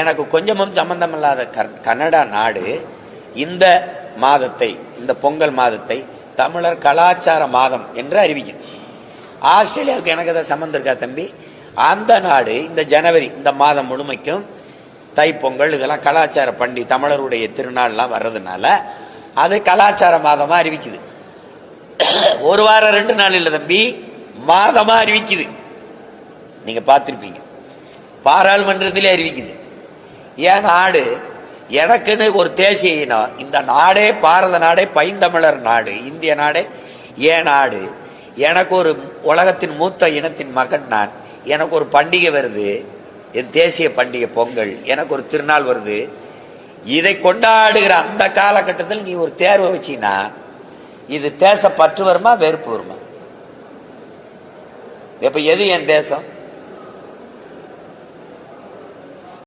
எனக்கு கொஞ்சமும் சம்பந்தம் இல்லாத கன்னடா நாடு இந்த மாதத்தை இந்த பொங்கல் மாதத்தை தமிழர் கலாச்சார மாதம் என்று அறிவிக்குது. ஆஸ்திரேலியாவுக்கு எனக்கு அதை சம்மந்தம் இருக்கா தம்பி? அந்த நாடு இந்த ஜனவரி இந்த மாதம் முழுமைக்கும் தைப்பொங்கல் இதெல்லாம் கலாச்சார பண்டி தமிழருடைய திருநாள்லாம் வர்றதுனால அது கலாச்சார மாதமாக அறிவிக்குது. ஒரு வாரம் ரெண்டு நாள் இல்லை தம்பி மாதமாக அறிவிக்குது. நீங்கள் பார்த்துருப்பீங்க. பாராளுமன்றத்திலே அறிவிக்குது. ஏன் நாடு? எனக்குன்னு ஒரு தேசிய இனம் இந்த நாடே பாரத நாடே பைந்தமிழர் நாடு இந்திய நாடே ஏன் நாடு. எனக்கு ஒரு உலகத்தின் மூத்த இனத்தின் மகன் நான். எனக்கு ஒரு பண்டிகை வருது. என் தேசிய பண்டிகை பொங்கல். எனக்கு ஒரு திருநாள் வருது. இதை கொண்டாடுகிற அந்த காலகட்டத்தில் நீ ஒரு தேர்வை வச்சினா இது தேச பற்று வருமா வெறுப்பு வருமா? இப்ப எது என் தேசம்?